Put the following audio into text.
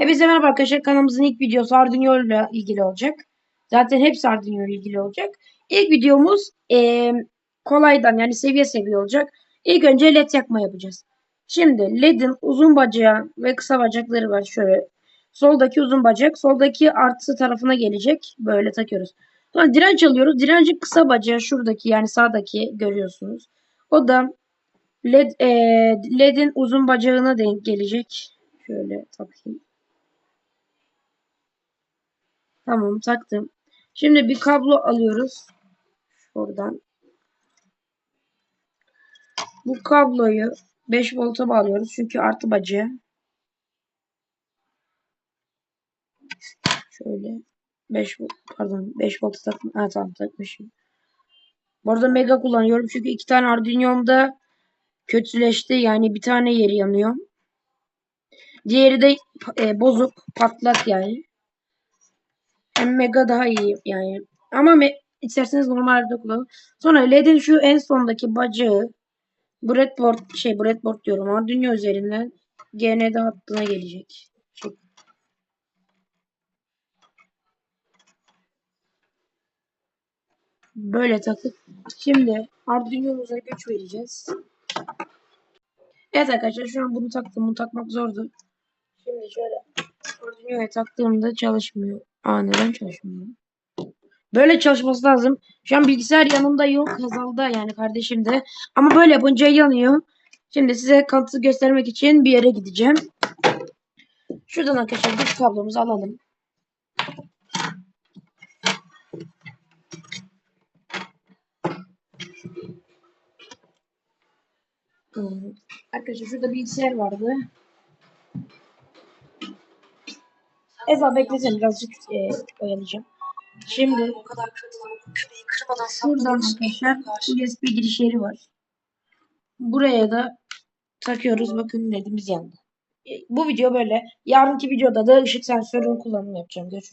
Hepinize merhaba arkadaşlar. Kanalımızın ilk videosu Arduino ile ilgili olacak. Zaten hepsi Arduino ile ilgili olacak. İlk videomuz eee, kolaydan yani seviye seviye olacak. İlk önce led yakma yapacağız. Şimdi ledin uzun bacağı ve kısa bacakları var. Şöyle soldaki uzun bacak soldaki artı tarafına gelecek. Böyle takıyoruz. Sonra direnç alıyoruz. Direncin kısa bacağı şuradaki yani sağdaki görüyorsunuz. O da led, eee, ledin uzun bacağına denk gelecek. Şöyle takayım. Tamam taktım. Şimdi bir kablo alıyoruz. Şuradan. Bu kabloyu 5 volta bağlıyoruz. Çünkü artı bacağı. Şöyle 5 volt pardon 5 volta taktım. Ha tamam takmışım. Bu arada mega kullanıyorum. Çünkü iki tane Arduino'mda kötüleşti. Yani bir tane yeri yanıyor. Diğeri de e, bozuk. Patlak yani. Mega daha iyi yani. Ama me isterseniz normalde kullanın. Sonra LED'in şu en sondaki bacağı breadboard şey breadboard diyorum Arduino üzerinden GND hattına gelecek. Şey. Böyle takıp şimdi Arduino'muza güç vereceğiz. Evet arkadaşlar şu an bunu taktım. Bunu takmak zordu. Şimdi şöyle Arduino'ya taktığımda çalışmıyor. Aa neden çalışmıyor? Böyle çalışması lazım. Şu an bilgisayar yanımda yok. Hazal'da yani kardeşim de. Ama böyle yapınca yanıyor. Şimdi size kanıtı göstermek için bir yere gideceğim. Şuradan arkadaşlar güç kablomuzu alalım. Arkadaşlar şurada bilgisayar vardı. Eza beklesene birazcık e, oyalayacağım. Şimdi o kadar arkadaşlar USB giriş yeri var. Buraya da takıyoruz. Bakın ledimiz yandı. E, Bu video böyle. Yarınki videoda da ışık sensörünün kullanımını yapacağım. Görüşürüz.